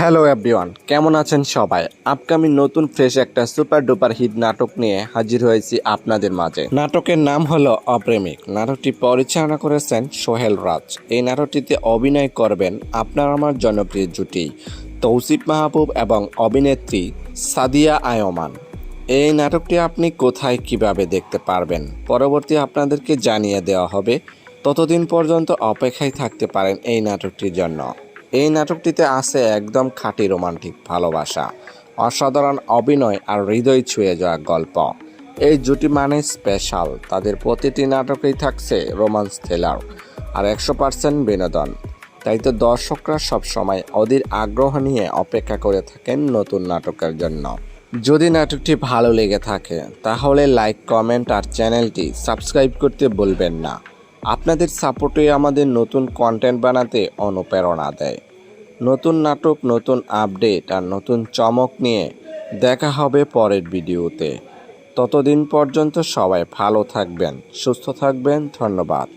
Hello everyone কেমন আছেন সবাই? আপকামিং নতুন ফ্রেশ একটা সুপার ডুপার হিট নাটক নিয়ে হাজির হয়েছি আপনাদের মাঝে। নাটকের নাম হলো অপ্রেমিক। নাটকটি পরিচালনা করেছেন সোহেল রাজ। এই নাটকটিতে অভিনয় করবেন আপনার আমার জনপ্রিয় জুটি তৌসিফ মাহবুব এবং অভিনেত্রী সাদিয়া আয়মান। এই নাটকটি আপনি কোথায় কীভাবে দেখতে পারবেন? পরবর্তী আপনাদেরকে জানিয়ে দেওয়া হবে, ততদিন পর্যন্ত অপেক্ষায় থাকতে পারেন এই নাটকটির জন্য। এই নাটকটিতে আছে একদম খাঁটি রোমান্টিক ভালোবাসা, অসাধারণ অভিনয় আর হৃদয় ছুঁয়ে যাওয়া গল্প। এই জুটি মানে স্পেশাল তাদের প্রতিটি নাটকেই থাকছে রোমান্স থ্রিলার আর একশো পার্সেন্ট বিনোদন। তাই তো দর্শকরা সবসময় অধীর আগ্রহ নিয়ে অপেক্ষা করে থাকেন নতুন নাটকের জন্য। যদি নাটকটি ভালো লেগে থাকে, তাহলে লাইক কমেন্ট আর চ্যানেলটি সাবস্ক্রাইব করতে বলবেন না। আপনাদের সাপোর্টে আমাদের নতুন কন্টেন্ট বানাতে অনুপ্রেরণা দেয়। নতুন নাটক, নতুন আপডেট আর নতুন চমক নিয়ে দেখা হবে পরের ভিডিওতে। ততদিন পর্যন্ত সবাই ভালো থাকবেন, সুস্থ থাকবেন, ধন্যবাদ।